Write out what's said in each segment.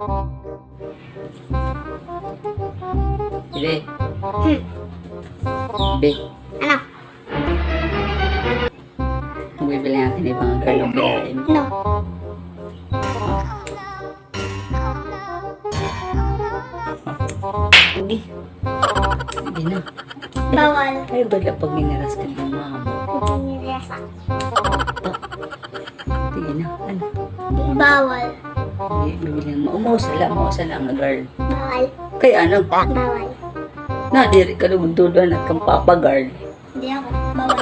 Bili. Hmm. Bili. Ano? Bibili natin ibang galong oh, no. No. Hindi. Hindi na. Bawal. Ay, bala pag minaras ka ng mga Minaras ako. Ito. Tingin na. Ano? Bawal. Bi- Bibili mo. Umusa lang. Umusa lang na girl. Bawal. Kaya ano? Bawal. Na, diri ka lumuntudan at kang papa girl. Hindi ako. Bawal.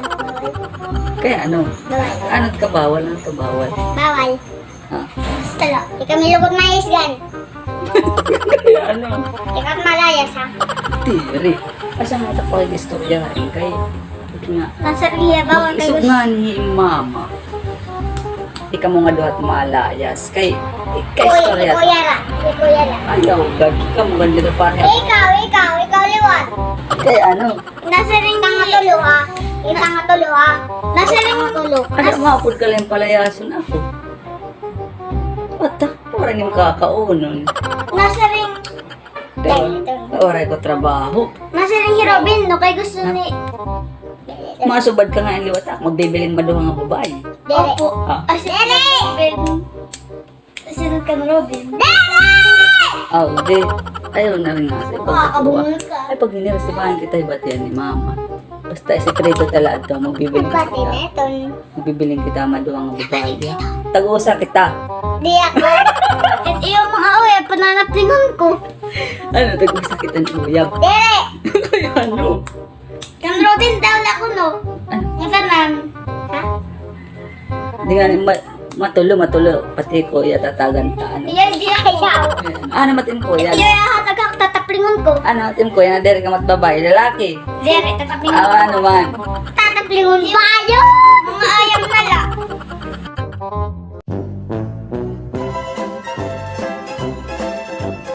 Kaya ano? Bawal. Anot ka bawal? Anot ka bawal? Bawal. Ha? Gusto lang. Ikaw may lugod mais gan. Kaya ano? Ikaw malayas ha. Diri. Asa nga ito pa istorya rin kay nga. Nasa riya bawal kay Isog gusto. nga ni mama. Di ka mo nga duhat malayas. Kay, kay Kuya, istorya. kuya ra. Kay kuya ra. Ayaw, gag. Ka mo ganito dito pare. Ikaw, ikaw, ikaw liwan. Kay ano? Nasa ring nga tulo ha. Kita nga tulo ha. Nasa ring nga tulo. Ano, mapod ka lang palayason ako. Ata, para ni makakaunon. Nasa ring. Kaya, oray ko trabaho. Nasa ring si Robin, no? Kay gusto ni... Masubad ka nga ang liwat ako. Magbibiling maduha nga babae. Dere. Ha? Ah, si Robin. Sinod ka na Robin. Dere! Oh, di. Ayaw na rin nga ibang Makakabungol ka. Ay, pag niresibahan kita, iba yan ni mama. Basta sekreto tala ito, magbibiling Pati kita. neton. Magbibiling kita maduha nga babae. Tag-usa kita. Di ako. At iyo mga awe, pananaplingon ko. Ano, tag-usa kita ni Uyab. Dere! Kaya ano? Kan Robin daw na ko, no? Ano? Yung tanan. Ha? Hindi nga, ma- matulo, matulo. Pati ko, iya tatagan ta. Ano? Iyan, di ayaw. Ano matin ko yan? Iyo yung hatagak tataplingon ko. Ano matin ko yan? Dere ka mat babae, lalaki. Dere, tataplingon ko. Ah, ano man? Tataplingon ba? Ayaw!